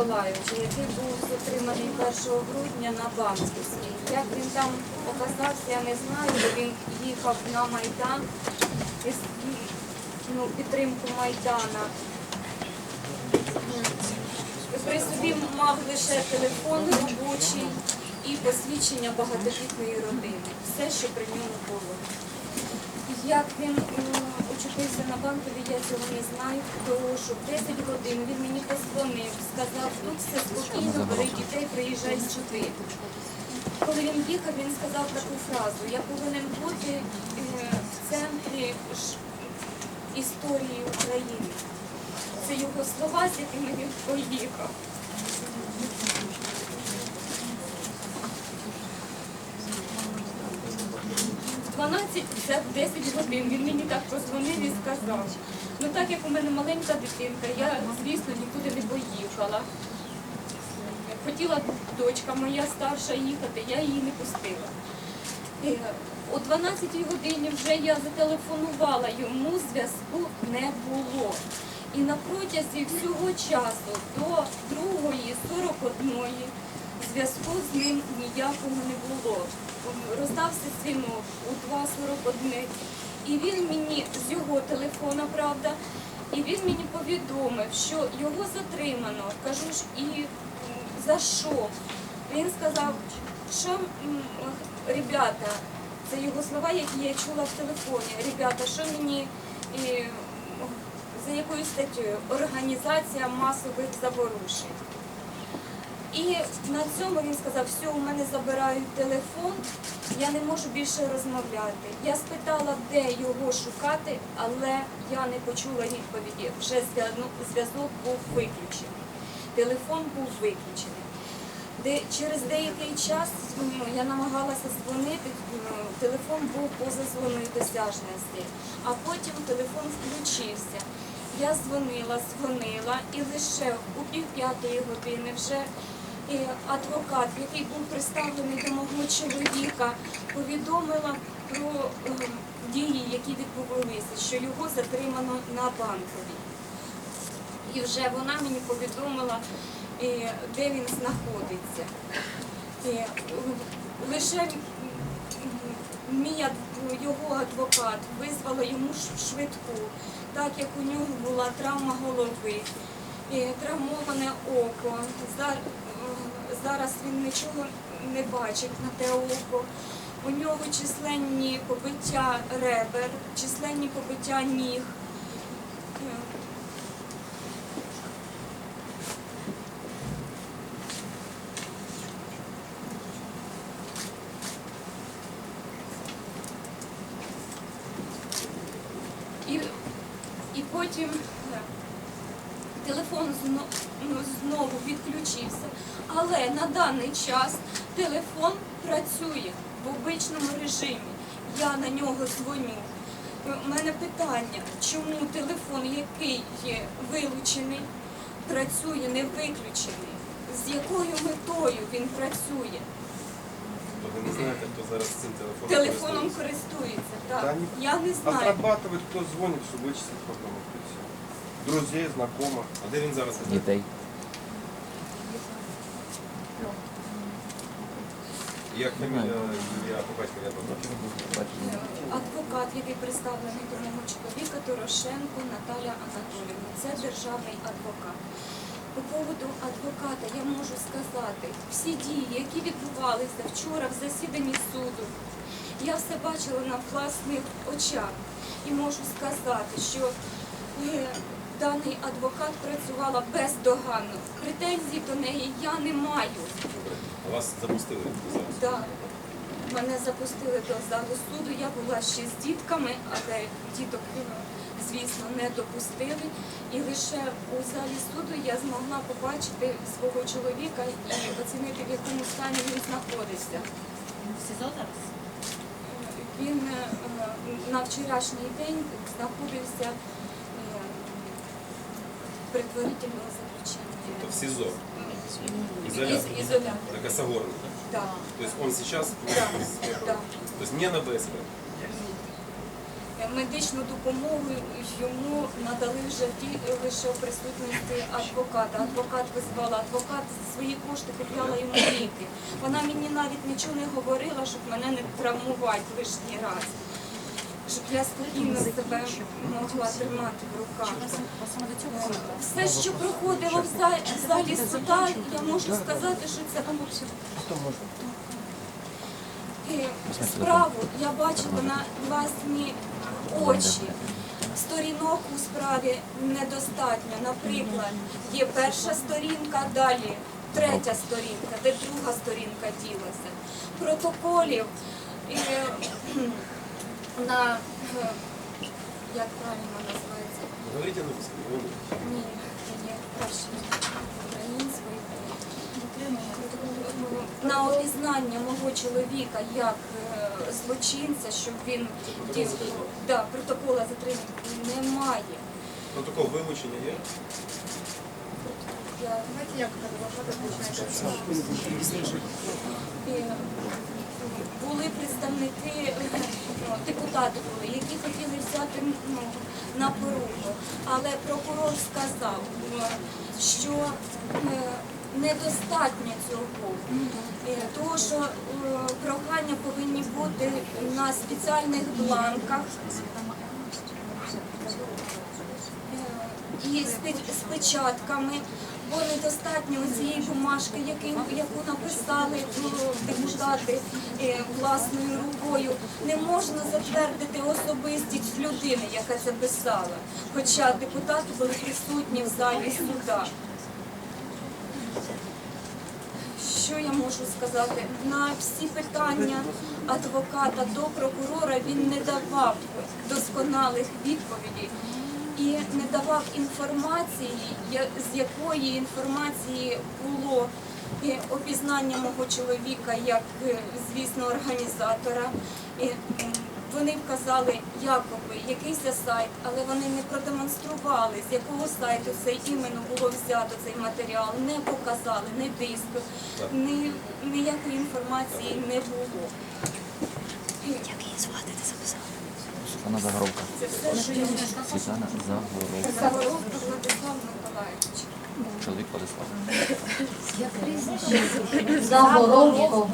Миколайовича, який був затриманий 1 грудня на Банківській. Як він там оказався, я не знаю, бо він їхав на Майдан ну, підтримку Майдана. При собі мав лише телефон робочий і посвідчення багатодітної родини. Все, що при ньому було. Як він очутився на банкові, я цього не знаю, тому що 10 годин він мені позвонив, сказав, тут все спокійно, бери дітей, приїжджай сюди. Коли він їхав, він сказав таку фразу, я повинен бути е, в центрі історії України. Це його слова, з якими він поїхав. В 12 10 годин він мені так позвонив і сказав. Ну так як у мене маленька дитинка, я, звісно, нікуди не поїхала. Хотіла дочка моя старша їхати, я її не пустила. Е, О 12 годині вже я зателефонувала йому, зв'язку не було. І на протязі всього часу до 2.41 зв'язку з ним ніякого не було. Роздався дзвінок у 2.41. І він мені з його телефона, правда, і він мені повідомив, що його затримано. Кажу ж, і за що? Він сказав, що ребята, це його слова, які я чула в телефоні. Ребята, що мені за якою статтею? Організація масових заворушень. І на цьому він сказав, все, у мене забирають телефон, я не можу більше розмовляти. Я спитала, де його шукати, але я не почула відповіді. Вже зв'язок був виключений. Телефон був виключений. Де через деякий час ну, я намагалася дзвонити, ну, телефон був поза зоною досяжності, а потім телефон включився. Я дзвонила, дзвонила, і лише у півп'ятої години вже адвокат, який був представлений до мого чоловіка, повідомила про е, дії, які відбувалися, що його затримано на банковій. І вже вона мені повідомила, е, де він знаходиться. Е, Лише мій його адвокат визвала йому швидку, так як у нього була травма голови, е, травмоване око. За- Зараз він нічого не бачить на те око. У нього численні побиття ребер, численні побиття ніг. І, потім телефон зно- ну, знову відключився. Але на даний час телефон працює в обичному режимі. Я на нього дзвоню. У мене питання, чому телефон, який є вилучений, працює не виключений? З якою метою він працює? То ви не знаєте, хто зараз цим телефоном Телефоном користується? користується. Да Так. не- Я не знаю. Отрабатывает, кто звонит, чтобы вычислить потом. вот и всё. Друзей, знакомых. А де він зараз? дітей. Як фамілія, ім'я по я побачив. Адвокат, який представлений до мого чоловіка, Дорошенко Наталя Анатолівна. Це державний адвокат. По поводу адвоката я можу сказати, всі дії, які відбувалися вчора в засіданні суду, я все бачила на власних очах і можу сказати, що е, даний адвокат працювала бездоганно. Претензій до неї я не маю. Вас запустили зараз. Так, мене запустили до залу суду. Я була ще з дітками, але діток, е, звісно, не допустили. І лише у залі суду я змогла побачити свого чоловіка і оцінити, в якому стані він знаходиться. В СІЗО зараз? Він е, на вчорашній день знаходився предварительного заключення. Тобто в СІЗО. Із- Изолятор. Ізолятор. На Косогорной. Так, То есть он сейчас, Да. то есть не на БСП. Е, медичну допомогу йому надали вже ті лише в присутності адвоката. Адвокат визвала, адвокат за свої кошти купляла йому ліки. Вона мені навіть нічого не говорила, щоб мене не травмувати лишній раз. Щоб я спокійно себе могла тримати в руках. Все, що проходило в залі, в залі суда, я можу сказати, що це Е, справу я бачила на власні очі. Сторінок у справі недостатньо. Наприклад, є перша сторінка, далі третя сторінка, де друга сторінка ділася. Протоколів е, кхм, на е, як правильно називається? Говорите на. Ні. На опізнання мого чоловіка як е, злочинця, щоб він дів, да, протокола затримання немає. Протокол вилучення є? Я, Е, були представники, ну, депутати були, які хотіли взяти ну, на поруку. Але прокурор сказав, е, що е, недостатньо цього. Е, Тому що е, прохання повинні бути на спеціальних бланках. І з печатками, бо недостатньо цієї бумажки, яку написали ну, депутати е, власною рукою. Не можна затвердити особистість людини, яка це писала. Хоча депутати були присутні в залі суда. Що я можу сказати? На всі питання адвоката до прокурора він не давав досконалих відповідей і не давав інформації, з якої інформації було е, опізнання мого чоловіка як, е, звісно, організатора. Вони вказали якоби якийсь сайт, але вони не продемонстрували, з якого сайту це іменно було взято цей матеріал, не показали, не диск, ні, ніякої інформації не було. І Світлана Загоровка. Світлана Загоровка. Загоровка Владислав Миколаївич. Чоловік Владислав. Загоровко.